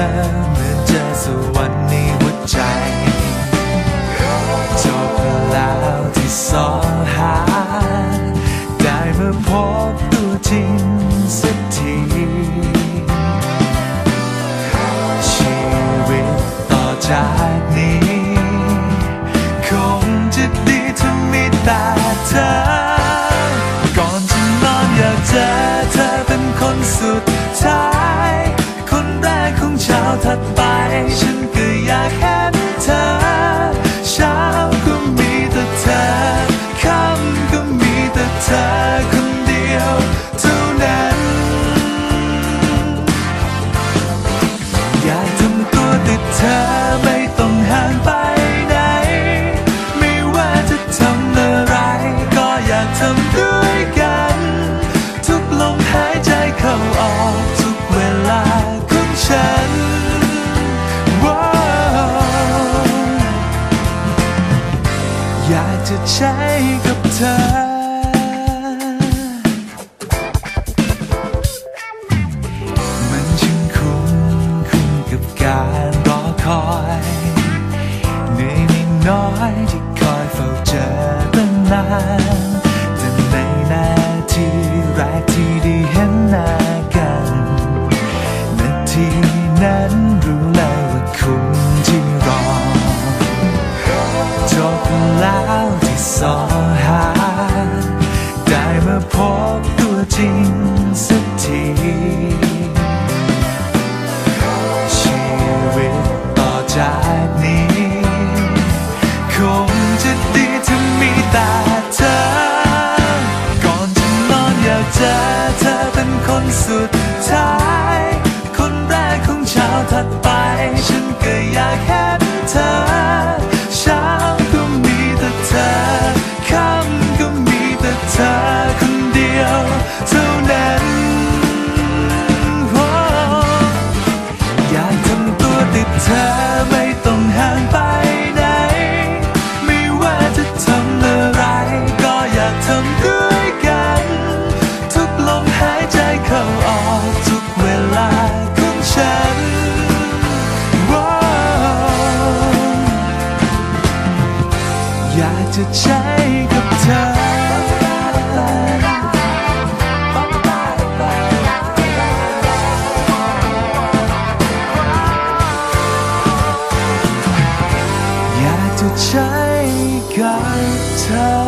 อเหมือนเจอสวรรค์ในหัวใจจบแล้วที่สองหา ได้มาพบตัวจริงสักทีชีวิตต่อจากนี้ คงจะดีถ้ามีแต่เธอ ก่อนจะนอนอยากเจอเธอเป็นคนสุดท้าย เช้าถัดไปฉันากจกับเธอ มันช่างคุ้มคุ้มกับการรอคอยเหนื่อยไม่น้อยที่คอยเฝ้าเจอตั้งนานแต่ในนาทีแรกที่ได้เห็นหน้ากันนาทีนั้นรู้เลยว่าคุ้มที่รอ สอหา ได้มาพบตัวจริงสักทีชีวิตต่อจากนี้ คงจะดีถ้ามีต่เธอ ก่อนจะนอนอยากเจอเธอเป็นคนสุดท้าย คนแรกของเช้าถัดไป ฉันก็อยากเห็นเธอ เท่านั้นอยากทำตัวติดเธอไม่ต้องห่างไปไหน ไม่ว่าจะทำอะไร ก็อยากทำด้วยกัน ทุกลมหายใจเข้าออกทุกเวลาของฉันอยากจะใช้ จะใช้กายเธอ